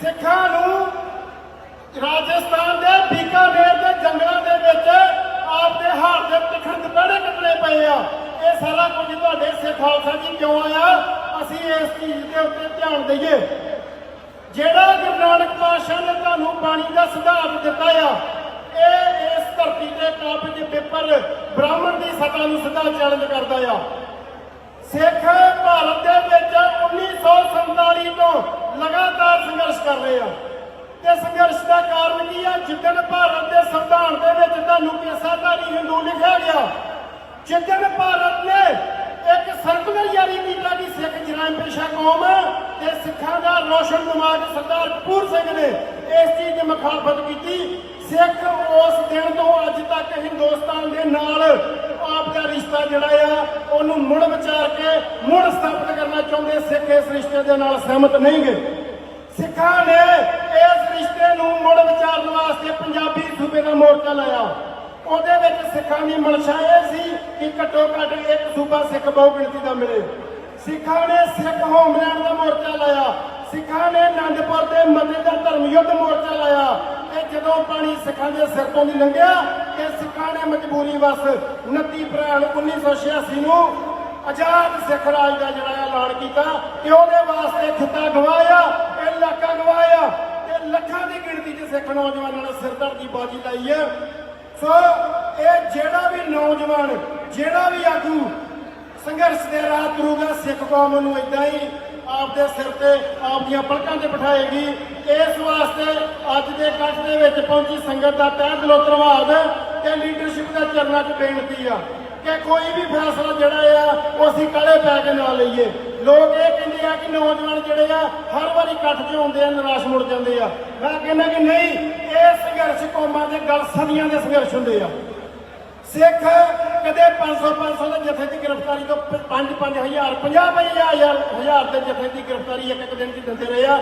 ਸਿੱਖਾਂ ਨੂੰ ਰਾਜਸਥਾਨ ਦੇ ਬੀਕਾਨੇਰ ਦੇ ਜੰਗਲਾਂ ਦੇ ਵਿੱਚ ਆਪਦੇ ਹਾਰ ਦੇ ਤਿੱਖਣ ਦੁਪਹਿਰੇ ਕੱਟਣੇ ਪਏ ਆ। ਇਹ ਸਾਰਾ ਕੁਝ ਤੁਹਾਡੇ ਸਿੱਖ ਖਾਲਸਾ ਜੀ ਕਿਉਂ ਆਇਆ? ਅਸੀਂ ਇਸ ਚੀਜ਼ ਦੇ ਉੱਤੇ ਧਿਆਨ ਦਈਏ। ਜਿਹੜਾ ਗੁਰੂ ਨਾਨਕ ਪਾਤਸ਼ਾਹ ਨੇ ਤੁਹਾਨੂੰ ਬਾਣੀ ਦਾ ਸਿਧਾਂਤ ਦਿੱਤਾ ਆ, ਇਹ ਇਸ ਧਰਤੀ ਤੇ ਕਾਬਜ ਪੇਪਰ ਬ੍ਰਾਹਮਣ ਦੀ ਸਤਾ ਨੂੰ ਸਿੱਧਾ ਚੈਲੰਜ ਕਰਦਾ ਆ। ਸਿੱਖ ਭਾਰਤ ਦੇ ਵਿੱਚ 1947 ਤੋਂ ਲਗਾਤਾਰ ਸੰਘਰਸ਼ ਕਰ ਰਹੇ ਆ। ਤੇ ਸੰਘਰਸ਼ ਦਾ ਕਾਰਨ ਕੀ ਆ? ਜਿੱਦਣ ਭਾਰਤ ਦੇ ਸੰਵਿਧਾਨ ਦੇ ਵਿੱਚ ਤੁਹਾਨੂੰ ਪੇਸ਼ਾਧਾਰੀ ਹਿੰਦੂ ਲਿਖਿਆ ਗਿਆ। ਜਿੱਦਣ ਭਾਰਤ ਨੇ ਇੱਕ ਸਰਕੂਲਰ ਜਾਰੀ ਕੀਤਾ ਕਿ ਸਿੱਖ ਜਨਾਮ ਪੇਸ਼ਾ ਕੌਮ ਤੇ ਸਿੱਖਾਂ ਦਾ ਰੋਸ਼ਨ ਦਿਮਾਗ ਸਰਦਾਰ ਕਪੂਰ ਸਿੰਘ ਨੇ ਇਸ ਚੀਜ਼ ਦੀ ਮੁਖਾਲਫਤ ਕੀਤੀ, ਸਿੱਖ ਉਸ ਦਿਨ ਤੋਂ ਅੱਜ ਤੱਕ ਹਿੰਦੁਸਤਾਨ ਦੇ ਨਾਲ ਆਪ ਦਾ ਰਿਸ਼ਤਾ ਜਿਹੜਾ ਆ, ਉਹਨੂੰ ਮੁੜ ਵਿਚਾਰ ਕੇ ਮੁੜ ਸਥਾਪਿਤ ਕਰਨਾ ਚਾਹੁੰਦੇ ਸਿੱਖ ਇਸ ਰਿਸ਼ਤੇ ਦੇ ਨਾਲ ਸਹਿਮਤ ਨਹੀਂ ਗਏ ਸਿੱਖਾਂ ਨੇ ਇਸ ਰਿਸ਼ਤੇ ਨੂੰ ਮੁੜ ਵਿਚਾਰਨ ਵਾਸਤੇ ਪੰਜਾਬੀ ਸੂਬੇ ਦਾ ਮੋਰਚਾ ਲਾਇਆ। ਉਹਦੇ ਵਿੱਚ ਸਿੱਖਾਂ ਦੀ ਮਨਸ਼ਾ ਇਹ ਸੀ ਕਿ ਘੱਟੋ ਘੱਟ ਇੱਕ ਸੂਬਾ ਸਿੱਖ ਬਹੁ ਦਾ ਮਿਲੇ। ਸਿੱਖਾਂ ਨੇ ਸਿੱਖ ਹੋਮਲੈਂਡ ਦਾ ਮੋਰਚਾ ਲਾਇਆ। ਸਿੱਖਾਂ ਨੇ ਆਨੰਦਪੁਰ ਦੇ ਮਤੇ ਦਾ ਧਰਮ ਯੁੱਧ ਮੋਰਚਾ ਲਾਇਆ। ਇਹ ਜਦੋਂ ਪਾਣੀ ਸਿੱਖਾਂ ਦੇ ਸਿਰ ਤੋਂ ਦੀ ਲੰਘਿਆ, ਤੇ ਸਿੱਖਾਂ ਨੇ ਮਜਬੂਰੀ ਵਸ 29 ਅਪ੍ਰੈਲ 1986 ਨੂੰ ਆਜ਼ਾਦ ਸਿੱਖ ਰਾਜ ਦਾ ਜਿਹੜਾ ਐਲਾਨ ਕੀਤਾ ਕਿ ਉਹਦੇ ਵਾਸਤੇ ਖਿੱਤਾ ਗਵਾਇਆ। ਇਹ ਗਵਾਇਆ ਤੇ ਲੱਖਾਂ ਦੀ ਗਿਣਤੀ 'ਚ ਸਿੱਖ ਨੌਜਵਾਨਾਂ ਨੇ ਸਿਰਦਰਦ ਦੀ ਬਾਜੀ ਲਾਈ ਹੈ। ਸੋ ਇਹ ਜਿਹੜਾ ਵੀ ਨੌਜਵਾਨ, ਜਿਹੜਾ ਵੀ ਆਗੂ ਸੰਘਰਸ਼ ਦੇ ਰਾਹ ਤੁਰੂਗਾ, ਸਿੱਖ ਕੌਮ ਨੂੰ ਇਦਾਂ ਹੀ ਆਪਦੇ ਸਿਰ ਤੇ ਆਪਦੀਆਂ ਪਲਕਾਂ ਤੇ ਬਿਠਾਏਗੀ। ਇਸ ਵਾਸਤੇ ਅੱਜ ਦੇ ਇਕੱਠ ਦੇ ਵਿੱਚ ਪਹੁੰਚੀ ਸੰਗਤ ਦਾ ਤਹਿ ਦਿਲੋਂ ਧੰਨਵਾਦ ਤੇ ਲੀਡਰਸ਼ਿਪ ਦਾ ਚਰਨਾਂ 'ਚ ਬੇਨਤੀ ਆ ਕਿ ਕੋਈ ਵੀ ਫੈਸਲਾ ਜਿਹੜਾ ਆ, ਉਹ ਅਸੀਂ ਕਲੇ ਪੈ ਕੇ ਨਾ ਲਈਏ। ਲੋਕ ਇਹ ਕਹਿੰਦੇ ਆ ਕਿ ਨੌਜਵਾਨ ਜਿਹੜੇ ਆ, ਹਰ ਵਾਰੀ ਇਕੱਠ 'ਚ ਆਉਂਦੇ ਆ, ਨਿਰਾਸ਼ ਮੁੜ ਜਾਂਦੇ ਆ। ਮੈਂ ਕਹਿੰਦਾ ਕਿ ਨਹੀਂ, ਇਹ ਸੰਘਰਸ਼ ਕੌਮਾਂ ਦੇ ਗਲ ਸਦੀਆਂ ਦੇ ਸੰਘਰਸ਼ ਹੁੰਦੇ ਆ। ਸਿੱਖ ਕਦੇ 500 500 ਦੇ ਜਥੇ ਦੀ ਗ੍ਰਿਫਤਾਰੀ ਤੋਂ 5 5000 50 ਹਜ਼ਾਰ ਹਜ਼ਾਰ ਦੇ ਜਥੇ ਦੀ ਗ੍ਰਿਫਤਾਰੀ ਇੱਕ ਇੱਕ ਦਿਨ ਦੀ ਦਿੰਦੇ ਰਹੇ ਆ।